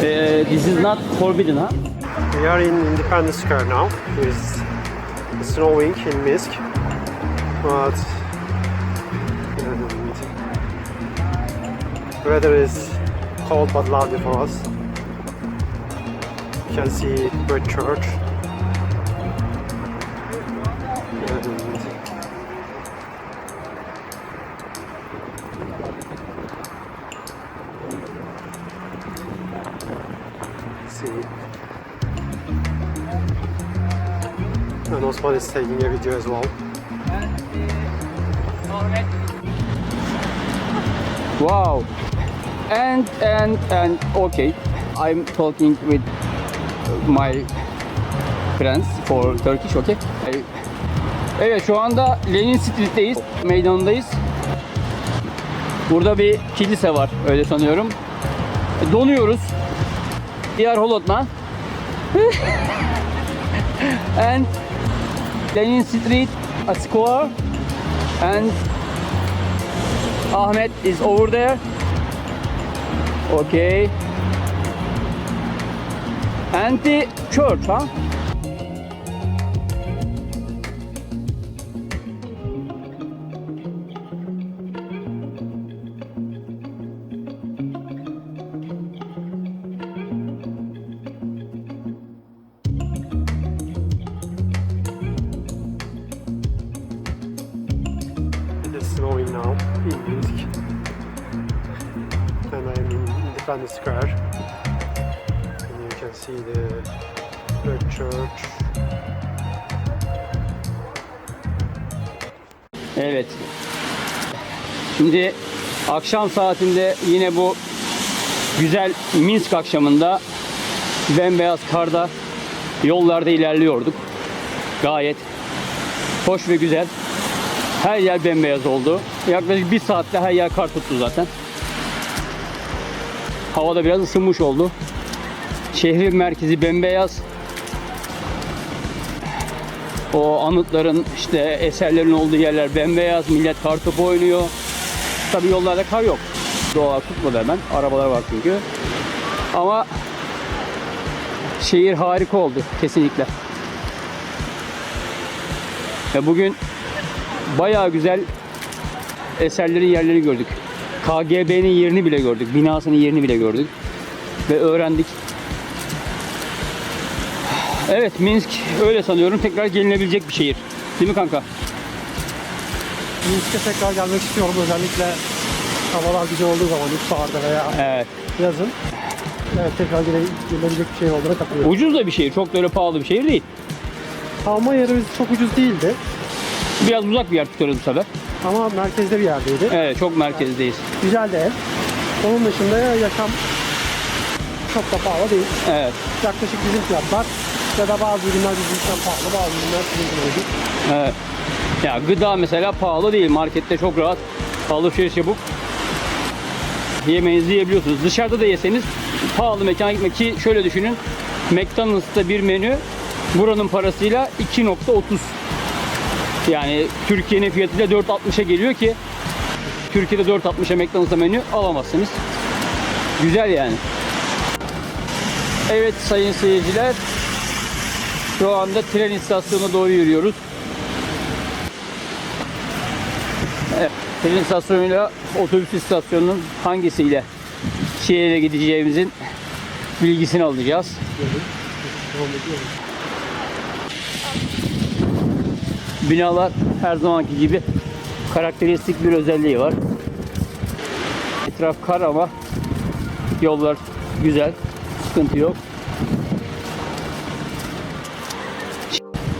this is not forbidden, huh? We are in Independence Square now. It's snowing in Minsk, but and weather is cold but lovely for us. You can see Red Church. Osman is taking a video as well. Wow. And and and okay. I'm talking with my friends for Turkish, okay? Evet şu anda Lenin Street'teyiz. Meydanındayız. Burada bir kilise var öyle sanıyorum. Donuyoruz. Are Holotna. and Lenin Street, a square. And Ahmet is over there. Okay. And the church, huh? İn Independence Square. And you can see the Red Church. Evet. Şimdi akşam saatinde yine bu güzel Minsk akşamında bembeyaz karda yollarda ilerliyorduk. Gayet hoş ve güzel. Her yer bembeyaz oldu. Yaklaşık bir saatte her yer kar tuttu zaten. Havada biraz ısınmış oldu. Şehrin merkezi bembeyaz. O anıtların işte eserlerin olduğu yerler bembeyaz. Millet kar topu oynuyor. Tabii yollarda kar yok. Doğal tutmadı hemen. Arabalar var çünkü. Ama şehir harika oldu kesinlikle. Ve bugün bayağı güzel eserlerin yerlerini gördük. KGB'nin yerini bile gördük. Binasının yerini bile gördük. Ve öğrendik. Evet Minsk öyle sanıyorum tekrar gelinebilecek bir şehir. Değil mi kanka? Minsk'e tekrar gelmek istiyorum özellikle havalar güzel olduğu zaman ilkbaharda veya Evet. yazın. Evet tekrar gele, gelebilecek bir şehir olduğuna katılıyorum. Ucuz da bir şehir. Çok da öyle pahalı bir şehir değil. Kalma yerimiz çok ucuz değildi Biraz uzak bir yer tutuyoruz bu sefer. ama merkezde bir yerdeydi. Evet çok merkezdeyiz. Güzel de ev. Onun dışında yaşam çok da pahalı değil. Evet. Yaklaşık bizim fiyatlar ya da bazı ürünler bizimkinden pahalı, bazı ürünler bizimkinden ucuz. Evet. Ya gıda mesela pahalı değil. Markette çok rahat alışveriş yapıp yemeğinizi yiyebiliyorsunuz. Dışarıda da yeseniz pahalı mekana gitmek ki şöyle düşünün. McDonald's'ta bir menü buranın parasıyla 2.30 yani Türkiye'nin fiyatıyla 4.60'a geliyor ki Türkiye'de 4.60'a McDonald's'ta menü alamazsınız. Güzel yani. Evet sayın seyirciler şu anda tren istasyonuna doğru yürüyoruz. Evet, tren istasyonuyla otobüs istasyonunun hangisiyle şehire gideceğimizin bilgisini alacağız. Binalar her zamanki gibi karakteristik bir özelliği var. Etraf kar ama yollar güzel, sıkıntı yok.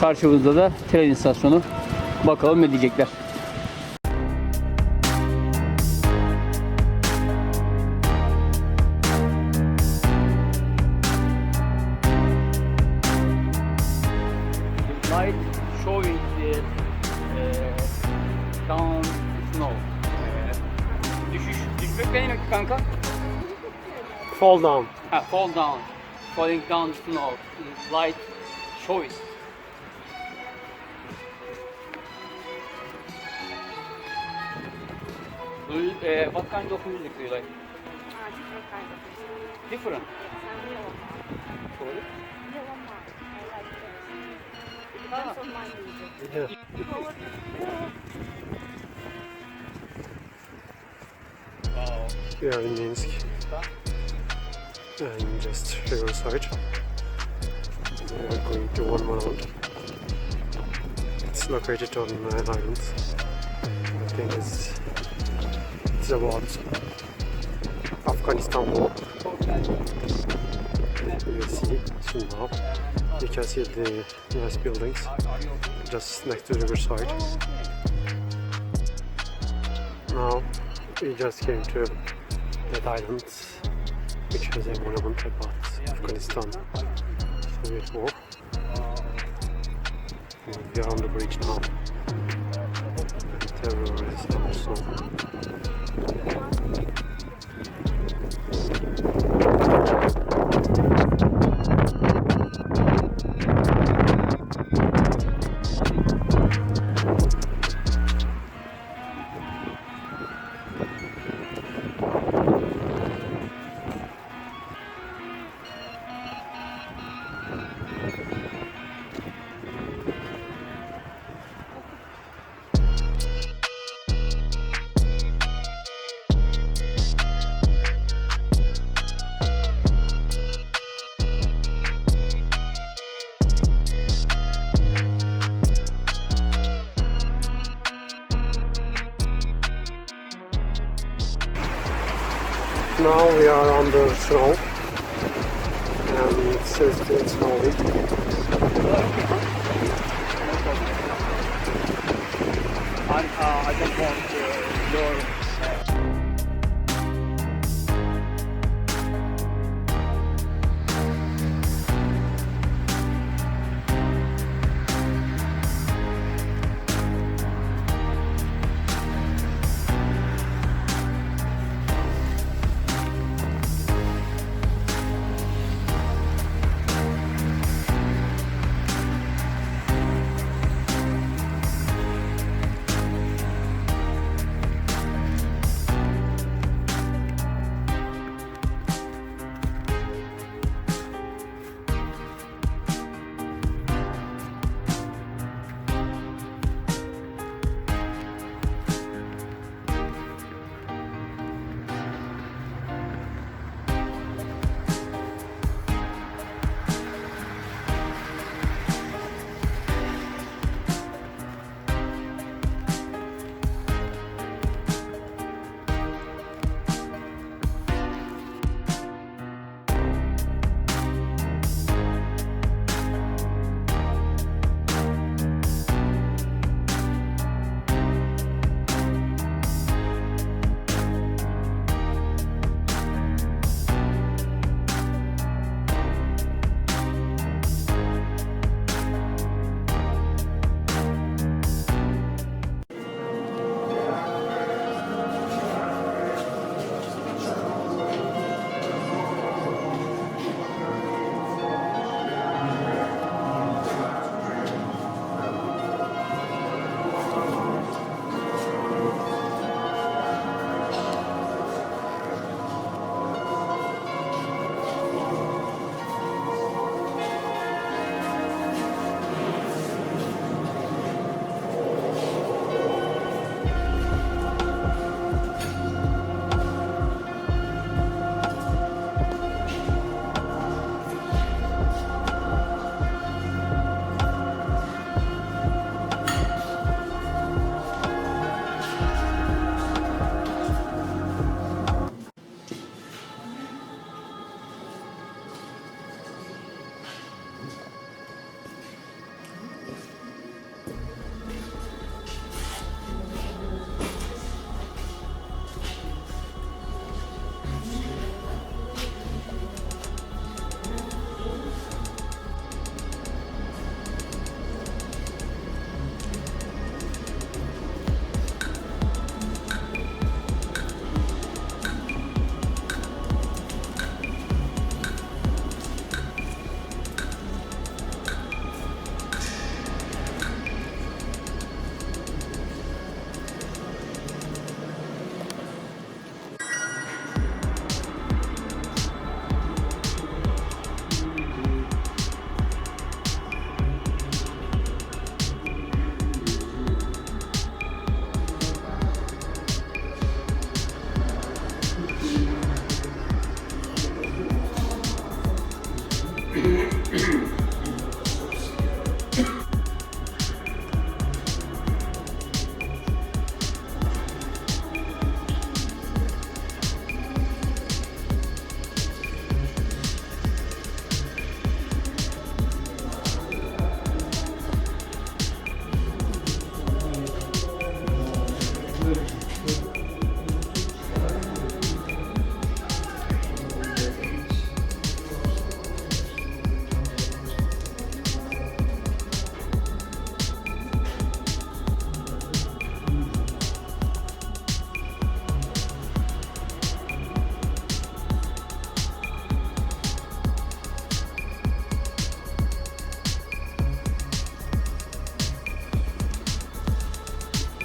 Karşımızda da tren istasyonu. Bakalım ne diyecekler. Fall down. Ha, fall down. Falling down snow. Light choice. Do you, uh, what kind of music do you like? Ah, different kind of music. Different. Sorry? I like this. It depends on my mood. Yeah. We are in Minsk. And just riverside. We are going to one Mound. It's located on an island. I think it's, it's about Afghanistan war. You see soon now. You can see the nice buildings just next to the riverside. Now we just came to that island, which has a monument about Afghanistan Soviet War. And we are on the bridge now. Terror is also. Now we are on the snow and it's still snowing. I, uh, I don't want uh,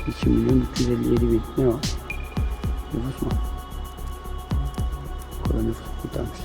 2 milyon 357 bin. Ne o? Nüfus mu? Koro nüfus kurtarmış.